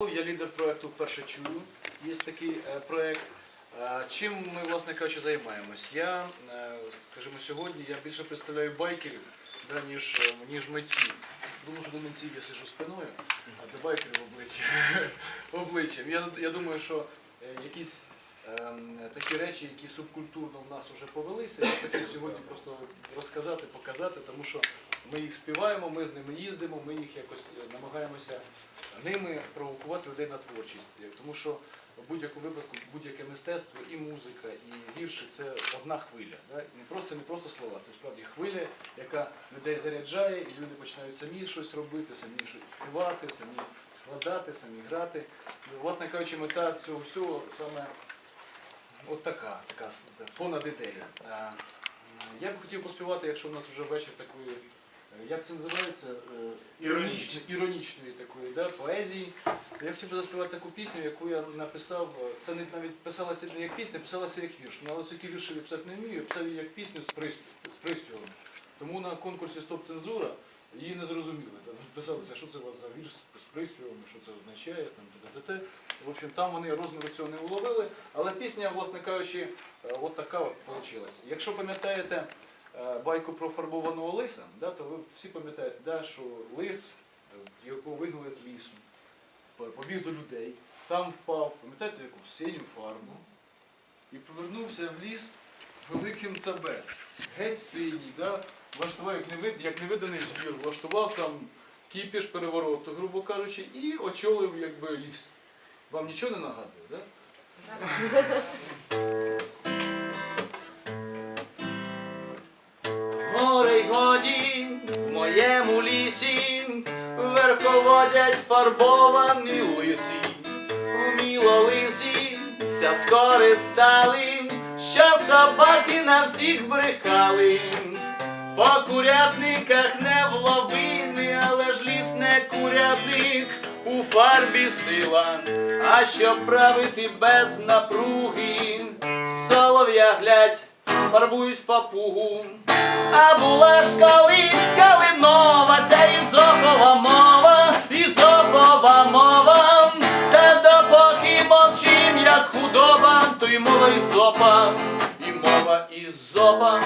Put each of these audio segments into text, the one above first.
Я лідер проекту Перше чую. Є такий е, проект. Е, Чим ми, власне кажучи, займаємось? Я, е, скажімо, сьогодні я більше представляю байкерів, да, ніж, е, ніж митців. Думаю, що до митців я сиджу спиною, а до байкерів обличчям. Я, я думаю, що е, якісь ем, такі речі, які субкультурно в нас вже повелися, я хотів сьогодні просто розказати, показати, тому що ми їх співаємо, ми з ними їздимо, ми їх якось е, намагаємося ними провокувати людей на творчість. Тому що в будь-якому випадку будь-яке мистецтво, і музика, і вірші це одна хвиля. Не просто, не просто слова, це справді хвиля, яка людей заряджає, і люди починають самі щось робити, самі щось співати, самі складати, самі грати. І, Власне кажучи, мета цього всього саме от така, така понад ідея. Я б хотів поспівати, якщо в нас вже вечір такої, як це називається? Е, Іронічної. іронічної такої да, поезії. Я хотів би заспівати таку пісню, яку я написав. е, Це не навіть писалася не як пісня, писалася як вірш. Ну, але оскільки вірші писати не вмію, я писав її як пісню з, приспів, з приспівами. Тому на конкурсі Стоп цензура її не зрозуміли. Там писалося, що це у вас за вірш з приспівами, що це означає, там т.т. В общем, там вони розміру цього не уловили, але пісня, власне кажучи, е, от така от вийшла. Якщо пам'ятаєте е, байку про фарбованого лиса, да, то ви всі пам'ятаєте, да, що лис, е, якого вигнали з лісу, побіг до людей, там впав, пам'ятаєте, яку в синю фарбу, і повернувся в ліс великим ЦБ. Геть синій, да, влаштував як, невид, як невиданий звір, влаштував там кіпіш перевороту, грубо кажучи, і очолив якби ліс. Вам нічого не нагадує, да? верховодять фарбовані лисі, вміло лисі ся скористали, що собаки на всіх брехали. По курятниках не вловили, але ж ліс не курятник у фарбі сила, а щоб правити без напруги, солов'я глядь, фарбують папугу. А була ж колись калинова, ця ізопова ізопа, і мова ізопа.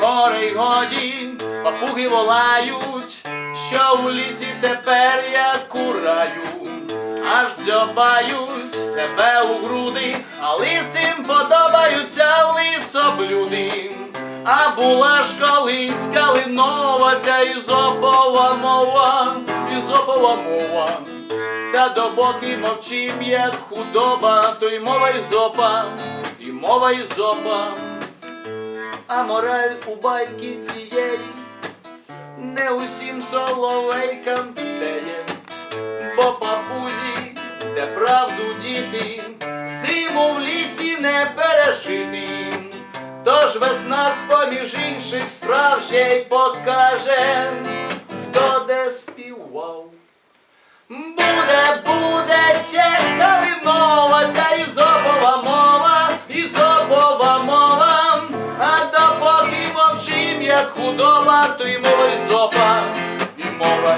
Горе й годі, папуги волають, що у лісі тепер як кураю, аж дзьобають себе у груди, а лисим подобаються лисоблюди. А була ж колись калинова ця ізопова мова, ізопова мова. Та допоки мовчим, як худоба, то й мова ізопа, і мова ізопа. А мораль у байки цієї не усім соловейкам підеє, бо папузі, де правду діти, зиму в лісі не пережити. Тож весна з-поміж інших справ ще й покаже, хто де співав. Буде, буде ще. Калинова ця ізопова мова, ізопова мова, а допоки мовчим, як худоба, то й мова ізопа, і мова